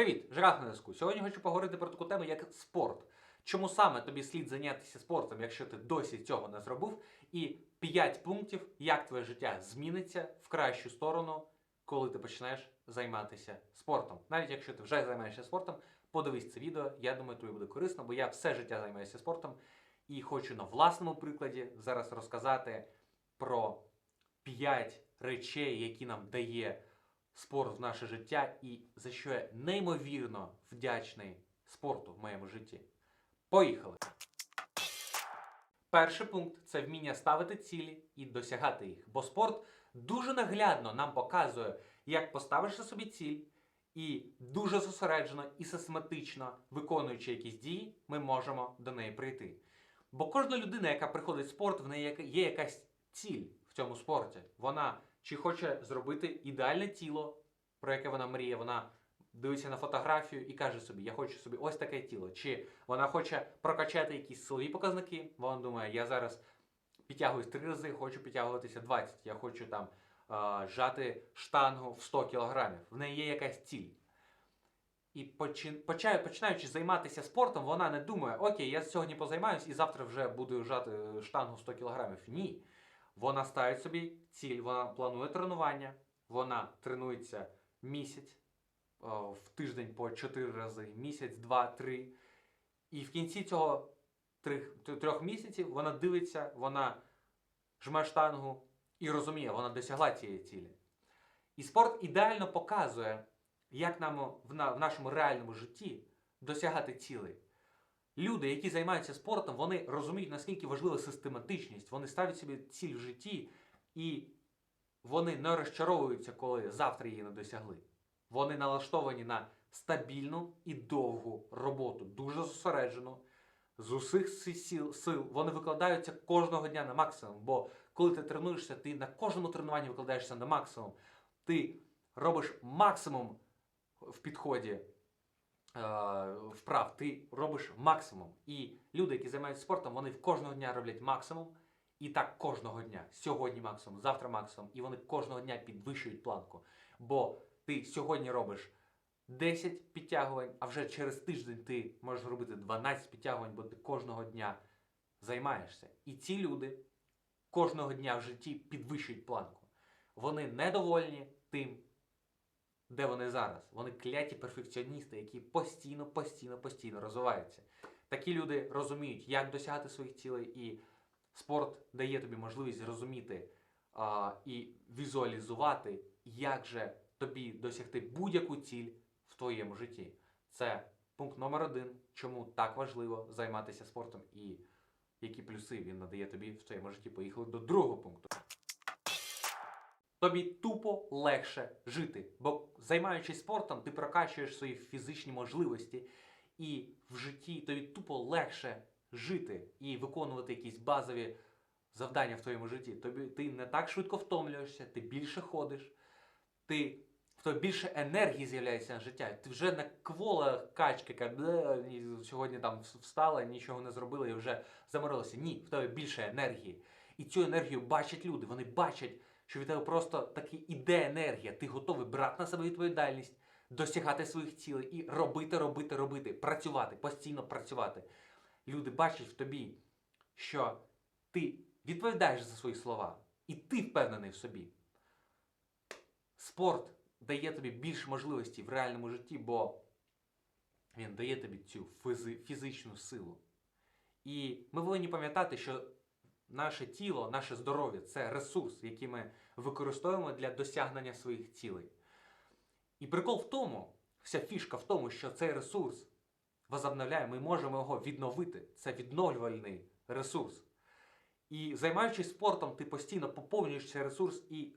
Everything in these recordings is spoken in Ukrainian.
Привіт, жираф на зв'язку. Сьогодні хочу поговорити про таку тему, як спорт. Чому саме тобі слід зайнятися спортом, якщо ти досі цього не зробив? І 5 пунктів, як твоє життя зміниться в кращу сторону, коли ти почнеш займатися спортом. Навіть якщо ти вже займаєшся спортом, подивись це відео. Я думаю, тобі буде корисно, бо я все життя займаюся спортом і хочу на власному прикладі зараз розказати про 5 речей, які нам дає спорт в наше життя, і за що я неймовірно вдячний спорту в моєму житті. Поїхали! Перший пункт це вміння ставити цілі і досягати їх. Бо спорт дуже наглядно нам показує, як поставишся собі ціль, і дуже зосереджено і систематично виконуючи якісь дії, ми можемо до неї прийти. Бо кожна людина, яка приходить в спорт, в неї є якась ціль в цьому спорті. Вона чи хоче зробити ідеальне тіло, про яке вона мріє, вона дивиться на фотографію і каже собі, я хочу собі ось таке тіло. Чи вона хоче прокачати якісь силові показники, вона думає, я зараз підтягуюсь три рази, хочу підтягуватися 20, я хочу там жати штангу в 100 кілограмів. В неї є якась ціль. І почин- починаючи займатися спортом, вона не думає, окей, я сьогодні позаймаюсь і завтра вже буду жати штангу 100 кілограмів. Ні. Вона ставить собі ціль, вона планує тренування, вона тренується місяць, о, в тиждень по 4 рази, місяць, два, три. І в кінці цього трьох, трьох місяців вона дивиться, вона жме штангу і розуміє, вона досягла цієї цілі. І спорт ідеально показує, як нам в, на, в нашому реальному житті досягати цілей. Люди, які займаються спортом, вони розуміють, наскільки важлива систематичність. Вони ставлять собі ціль в житті, і вони не розчаровуються, коли завтра її не досягли. Вони налаштовані на стабільну і довгу роботу, дуже зосереджену, з усіх си- сіл, сил. Вони викладаються кожного дня на максимум. Бо коли ти тренуєшся, ти на кожному тренуванні викладаєшся на максимум. Ти робиш максимум в підході вправ, ти робиш максимум. І люди, які займаються спортом, вони кожного дня роблять максимум. І так кожного дня. Сьогодні максимум, завтра максимум. І вони кожного дня підвищують планку. Бо ти сьогодні робиш 10 підтягувань, а вже через тиждень ти можеш робити 12 підтягувань, бо ти кожного дня займаєшся. І ці люди кожного дня в житті підвищують планку. Вони недовольні тим, де вони зараз. Вони кляті перфекціоністи, які постійно, постійно, постійно розвиваються. Такі люди розуміють, як досягати своїх цілей, і спорт дає тобі можливість зрозуміти а, і візуалізувати, як же тобі досягти будь-яку ціль в твоєму житті. Це пункт номер один, чому так важливо займатися спортом і які плюси він надає тобі в твоєму житті. Поїхали до другого пункту. Тобі тупо легше жити, бо займаючись спортом, ти прокачуєш свої фізичні можливості, і в житті тобі тупо легше жити і виконувати якісь базові завдання в твоєму житті. Тобі ти не так швидко втомлюєшся, ти більше ходиш, ти в тебе більше енергії з'являється на життя. Ти вже не квола качка, яка сьогодні там встала, нічого не зробила і вже заморилася. Ні, в тебе більше енергії. І цю енергію бачать люди. Вони бачать, що від тебе просто таки іде енергія. Ти готовий брати на себе відповідальність, досягати своїх цілей і робити, робити, робити, працювати, постійно працювати. Люди бачать в тобі, що ти відповідаєш за свої слова, і ти впевнений в собі. Спорт дає тобі більше можливостей в реальному житті, бо він дає тобі цю фізи- фізичну силу. І ми повинні пам'ятати, що наше тіло, наше здоров'я це ресурс, який ми використовуємо для досягнення своїх цілей. І прикол в тому, вся фішка в тому, що цей ресурс возобновляє, ми можемо його відновити. Це відновлювальний ресурс. І займаючись спортом, ти постійно поповнюєш цей ресурс і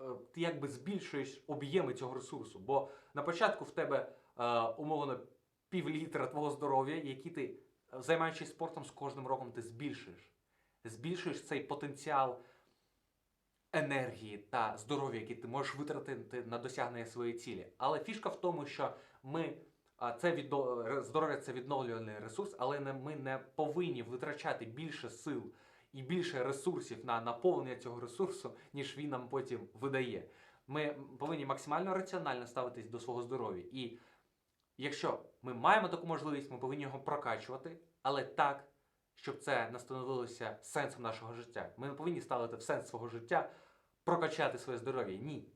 е, ти якби збільшуєш об'єми цього ресурсу. Бо на початку в тебе е, умовно пів літра твого здоров'я, які ти, е, займаючись спортом, з кожним роком ти збільшуєш. Збільшуєш цей потенціал енергії та здоров'я, який ти можеш витратити на досягнення своєї цілі. Але фішка в тому, що ми. Це відно... здоров'я це відновлювальний ресурс, але ми не повинні витрачати більше сил і більше ресурсів на наповнення цього ресурсу, ніж він нам потім видає. Ми повинні максимально раціонально ставитись до свого здоров'я. І Якщо ми маємо таку можливість, ми повинні його прокачувати, але так, щоб це не становилося сенсом нашого життя. Ми не повинні ставити в сенс свого життя прокачати своє здоров'я. Ні.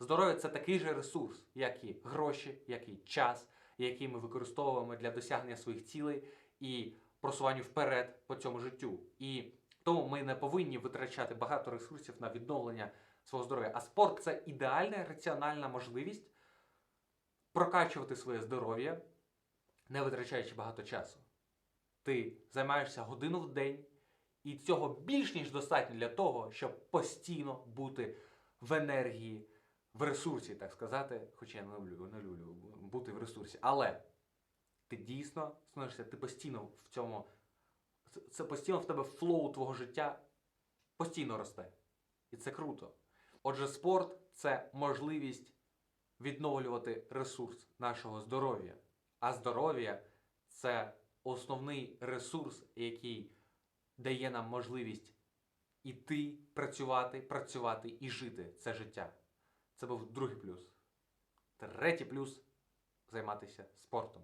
Здоров'я це такий же ресурс, як і гроші, як і час, який ми використовуємо для досягнення своїх цілей і просування вперед по цьому життю. І тому ми не повинні витрачати багато ресурсів на відновлення свого здоров'я. А спорт це ідеальна раціональна можливість прокачувати своє здоров'я, не витрачаючи багато часу. Ти займаєшся годину в день, і цього більш ніж достатньо для того, щоб постійно бути в енергії, в ресурсі, так сказати. Хоча я не люблю, не люблю бути в ресурсі. Але ти дійсно становишся, ти постійно в цьому. це- постійно в тебе флоу твого життя постійно росте. І це круто. Отже, спорт це можливість відновлювати ресурс нашого здоров'я. А здоров'я це основний ресурс, який дає нам можливість іти, працювати, працювати і жити це життя. Це був другий плюс. Третій плюс займатися спортом.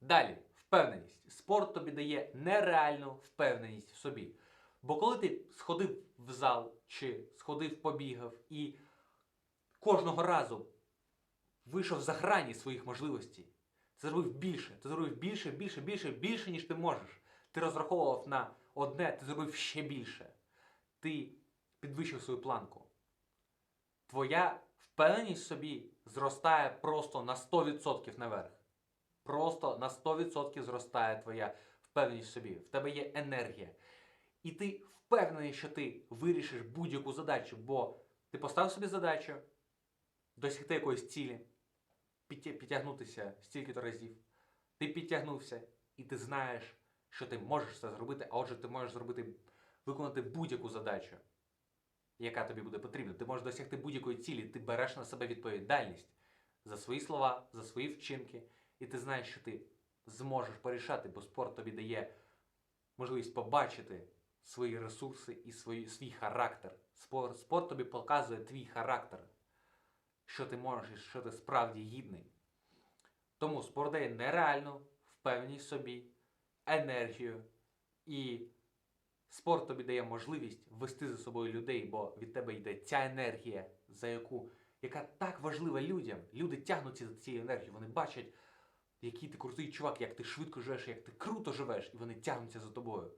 Далі, впевненість. Спорт тобі дає нереальну впевненість в собі. Бо коли ти сходив в зал чи сходив, побігав і кожного разу вийшов за грані своїх можливостей, ти зробив більше, ти зробив більше, більше, більше, більше, ніж ти можеш. Ти розраховував на одне, ти зробив ще більше. Ти підвищив свою планку. Твоя впевненість в собі зростає просто на 100% наверх. Просто на 100% зростає твоя впевненість в собі. В тебе є енергія. І ти впевнений, що ти вирішиш будь-яку задачу, бо ти поставив собі задачу досягти якоїсь цілі, підтягнутися стільки-то разів. Ти підтягнувся, і ти знаєш, що ти можеш це зробити, а отже, ти можеш зробити, виконати будь-яку задачу, яка тобі буде потрібна. Ти можеш досягти будь-якої цілі, ти береш на себе відповідальність за свої слова, за свої вчинки, і ти знаєш, що ти зможеш порішати, бо спорт тобі дає можливість побачити свої ресурси і свої, свій характер. Спорт, спорт тобі показує твій характер, що ти можеш, що ти справді гідний. Тому спорт дає нереальну впевненість собі, енергію і спорт тобі дає можливість вести за собою людей, бо від тебе йде ця енергія, за яку, яка так важлива людям. Люди тягнуться за цією енергією, вони бачать, який ти крутий чувак, як ти швидко живеш, як ти круто живеш, і вони тягнуться за тобою.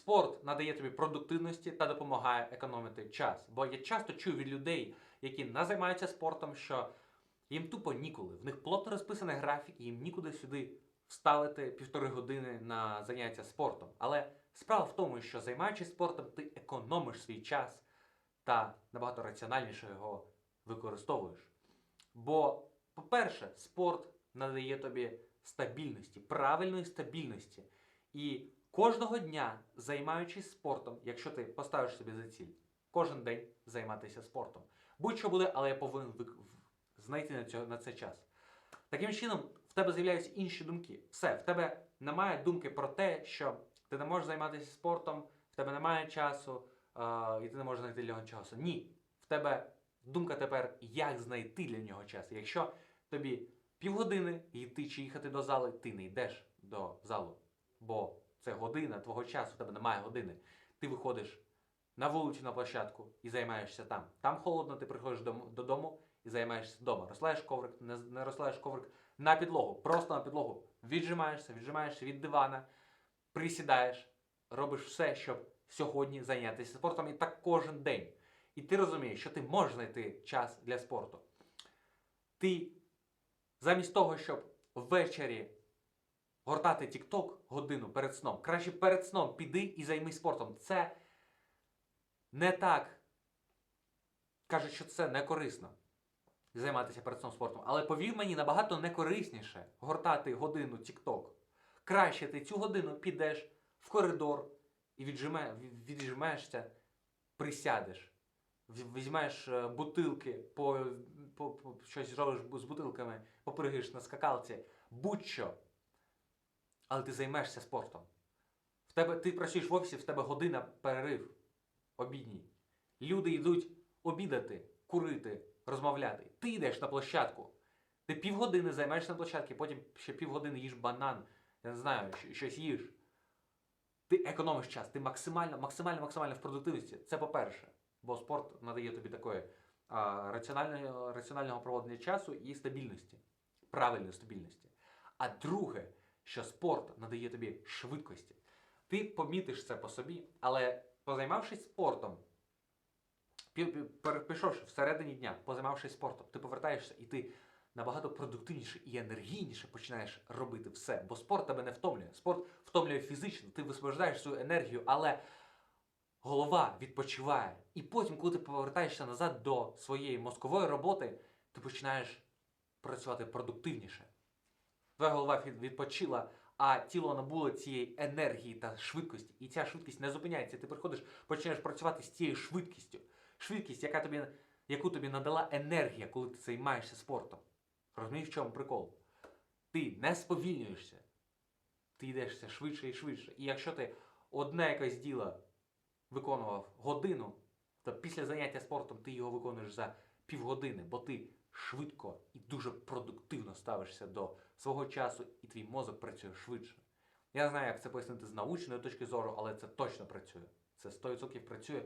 Спорт надає тобі продуктивності та допомагає економити час. Бо я часто чую від людей, які не займаються спортом, що їм тупо ніколи. В них плотно розписаний графік, і їм нікуди сюди вставити півтори години на заняття спортом. Але справа в тому, що займаючись спортом, ти економиш свій час та набагато раціональніше його використовуєш. Бо, по-перше, спорт надає тобі стабільності, правильної стабільності. І кожного дня, займаючись спортом, якщо ти поставиш собі за ціль, кожен день займатися спортом. Будь-що буде, але я повинен знайти на, цього, на це час. Таким чином, в тебе з'являються інші думки. Все, в тебе немає думки про те, що ти не можеш займатися спортом, в тебе немає часу, е, і ти не можеш знайти для нього часу. Ні. В тебе думка тепер, як знайти для нього час. Якщо тобі півгодини йти чи їхати до зали, ти не йдеш до залу. Бо це година твого часу, в тебе немає години. Ти виходиш на вулицю на площадку і займаєшся там. Там холодно, ти приходиш додому і займаєшся вдома. Розсилаєш коврик, не, розсилаєш коврик на підлогу, просто на підлогу. Віджимаєшся, віджимаєшся від дивана, присідаєш, робиш все, щоб сьогодні зайнятися спортом і так кожен день. І ти розумієш, що ти можеш знайти час для спорту. Ти замість того, щоб ввечері гортати TikTok годину перед сном, краще перед сном піди і займись спортом. Це не так. Кажуть, що це не корисно займатися перед сном спортом. Але повір мені, набагато не корисніше гортати годину TikTok. Краще ти цю годину підеш в коридор і віджиме, від- віджимаєшся, присядеш, візьмеш е, бутилки, по, по, по, щось робиш з бутилками, попригаєш на скакалці, будь-що. Але ти займешся спортом. В тебе, ти працюєш в офісі, в тебе година перерив обідній. Люди йдуть обідати, курити, розмовляти. Ти йдеш на площадку. Ти півгодини займаєшся на площадці, потім ще півгодини їш банан, я не знаю, щось їш. Ти економиш час, ти максимально, максимально, максимально в продуктивності. Це по-перше, бо спорт надає тобі такої раціонального, раціонального проводення часу і стабільності, правильної стабільності. А друге, що спорт надає тобі швидкості. Ти помітиш це по собі, але позаймавшись спортом, пі- пі- пішовши всередині дня, позаймавшись спортом, ти повертаєшся і ти набагато продуктивніше і енергійніше починаєш робити все. Бо спорт тебе не втомлює. Спорт втомлює фізично, ти висвобождаєш свою енергію, але голова відпочиває. І потім, коли ти повертаєшся назад до своєї мозкової роботи, ти починаєш працювати продуктивніше. Твоя голова відпочила, а тіло набуло цієї енергії та швидкості. І ця швидкість не зупиняється. Ти приходиш, починаєш працювати з цією швидкістю. Швидкість, яка тобі, яку тобі надала енергія, коли ти займаєшся спортом. Розумієш, в чому прикол? Ти не сповільнюєшся. Ти йдеш все швидше і швидше. І якщо ти одне якесь діло виконував годину, то після заняття спортом ти його виконуєш за півгодини, бо ти швидко і дуже продуктивно ставишся до свого часу, і твій мозок працює швидше. Я не знаю, як це пояснити з научної точки зору, але це точно працює. Це 100% працює.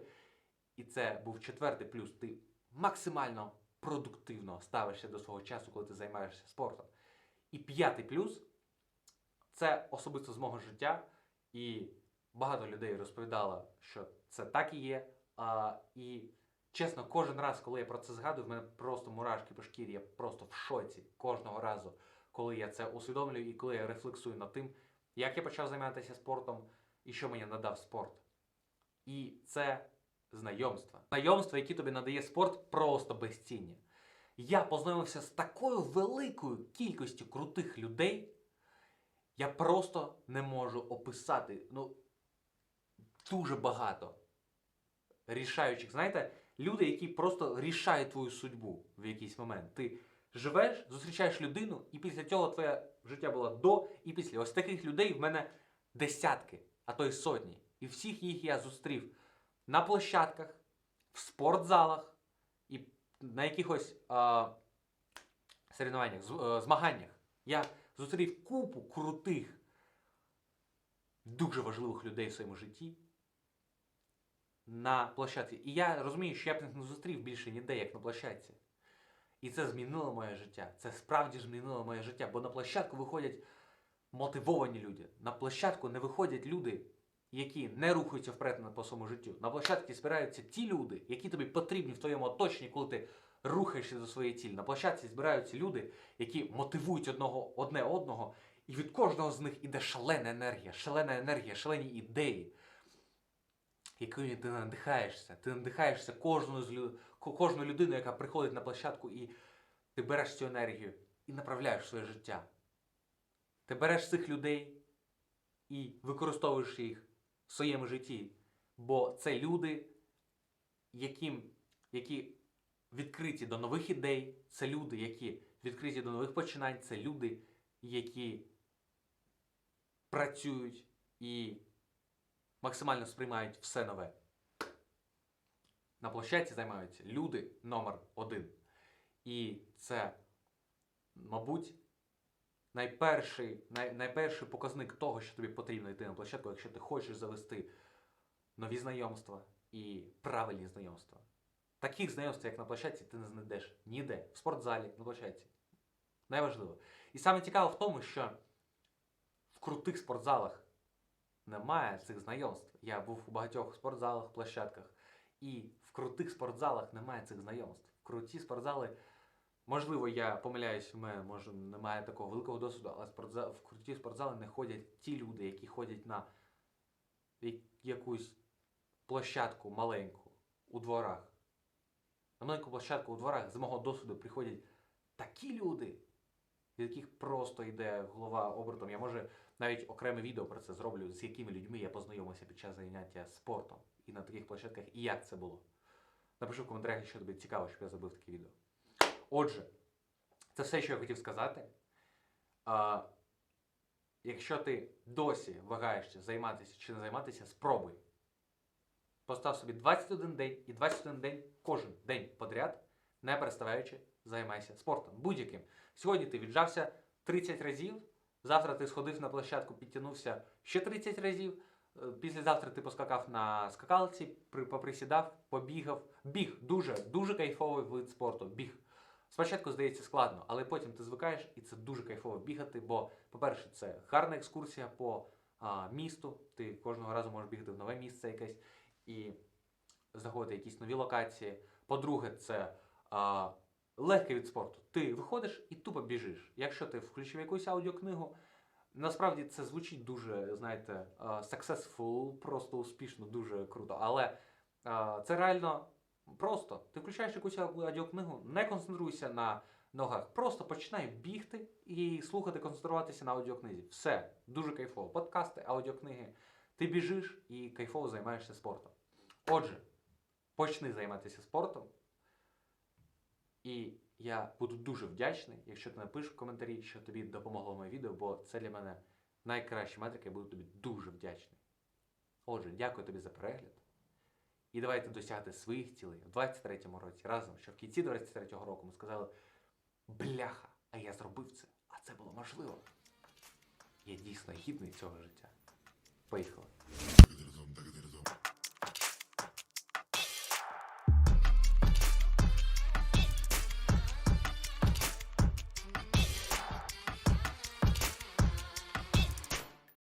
І це був четвертий плюс. Ти максимально продуктивно ставишся до свого часу, коли ти займаєшся спортом. І п'ятий плюс це особисто з мого життя. І багато людей розповідало, що це так і є. А, і чесно, кожен раз, коли я про це згадую, в мене просто мурашки по шкірі, я просто в шоці кожного разу, коли я це усвідомлюю і коли я рефлексую над тим, як я почав займатися спортом і що мені надав спорт. І це знайомства. Знайомства, які тобі надає спорт, просто безцінні. Я познайомився з такою великою кількістю крутих людей, я просто не можу описати. Ну, дуже багато рішаючих. Знаєте, люди, які просто рішають твою судьбу в якийсь момент. Ти живеш, зустрічаєш людину, і після цього твоє життя було до і після. Ось таких людей в мене десятки, а то й сотні. І всіх їх я зустрів на площадках, в спортзалах і на якихось а, соревнованнях, е, змаганнях. Я зустрів купу крутих, дуже важливих людей в своєму житті на площадці. І я розумію, що я б їх не зустрів більше ніде, як на площадці. І це змінило моє життя. Це справді змінило моє життя, бо на площадку виходять мотивовані люди. На площадку не виходять люди, які не рухаються вперед по своєму життю. На площадці збираються ті люди, які тобі потрібні в твоєму оточенні, коли ти рухаєшся до своєї цілі. На площадці збираються люди, які мотивують одного, одне одного, і від кожного з них іде шалена енергія, шалена енергія, шалені ідеї, якою ти надихаєшся. Ти надихаєшся кожною з лю... ко- кожною яка приходить на площадку, і ти береш цю енергію і направляєш своє життя. Ти береш цих людей і використовуєш їх в своєму житті. Бо це люди, яким, які відкриті до нових ідей, це люди, які відкриті до нових починань, це люди, які працюють і максимально сприймають все нове. На площадці займаються люди номер один. І це, мабуть, найперший, най, найперший показник того, що тобі потрібно йти на площадку, якщо ти хочеш завести нові знайомства і правильні знайомства. Таких знайомств, як на площадці, ти не знайдеш ніде. В спортзалі, на площадці. Найважливо. І саме цікаво в тому, що в крутих спортзалах немає цих знайомств. Я був у багатьох спортзалах, площадках. І в крутих спортзалах немає цих знайомств. Круті спортзали, можливо, я помиляюсь, мене може немає такого великого досвіду, але в круті спортзали не ходять ті люди, які ходять на якусь площадку маленьку у дворах. На маленьку площадку у дворах з мого досвіду приходять такі люди, від яких просто йде голова обертом. Я може навіть окреме відео про це зроблю, з якими людьми я познайомився під час заняття спортом і на таких площадках, і як це було. Напиши в коментарях, якщо тобі цікаво, щоб я зробив таке відео. Отже, це все, що я хотів сказати. А, якщо ти досі вагаєшся займатися чи не займатися, спробуй. Постав собі 21 день і 21 день кожен день подряд не переставаючи, займайся спортом. Будь-яким. Сьогодні ти віджався 30 разів, завтра ти сходив на площадку, підтягнувся ще 30 разів. е, Післязавтра ти поскакав на скакалці, поприсідав, побігав. Біг дуже, дуже кайфовий вид спорту. Біг. Спочатку здається складно, але потім ти звикаєш, і це дуже кайфово бігати. Бо, по-перше, це гарна екскурсія по а, місту. Ти кожного разу можеш бігати в нове місце якесь і знаходити якісь нові локації. По-друге, це а, легкий від спорту. Ти виходиш і тупо біжиш. Якщо ти включив якусь аудіокнигу, насправді це звучить дуже, знаєте, а, successful, просто успішно, дуже круто. Але це реально просто. Ти включаєш якусь аудіокнигу, не концентруйся на ногах. Просто починай бігти і слухати, концентруватися на аудіокнизі. Все, дуже кайфово. Подкасти, аудіокниги. Ти біжиш і кайфово займаєшся спортом. Отже, почни займатися спортом. І я буду дуже вдячний, якщо ти напишеш в коментарі, що тобі допомогло моє відео, бо це для мене найкращі метрики, я буду тобі дуже вдячний. Отже, дякую тобі за перегляд. І давайте досягти своїх цілей в 23-му році разом, що в кінці 23-го року ми сказали: бляха, а я зробив це, а це було можливо. Я дійсно гідний цього життя. Поїхали.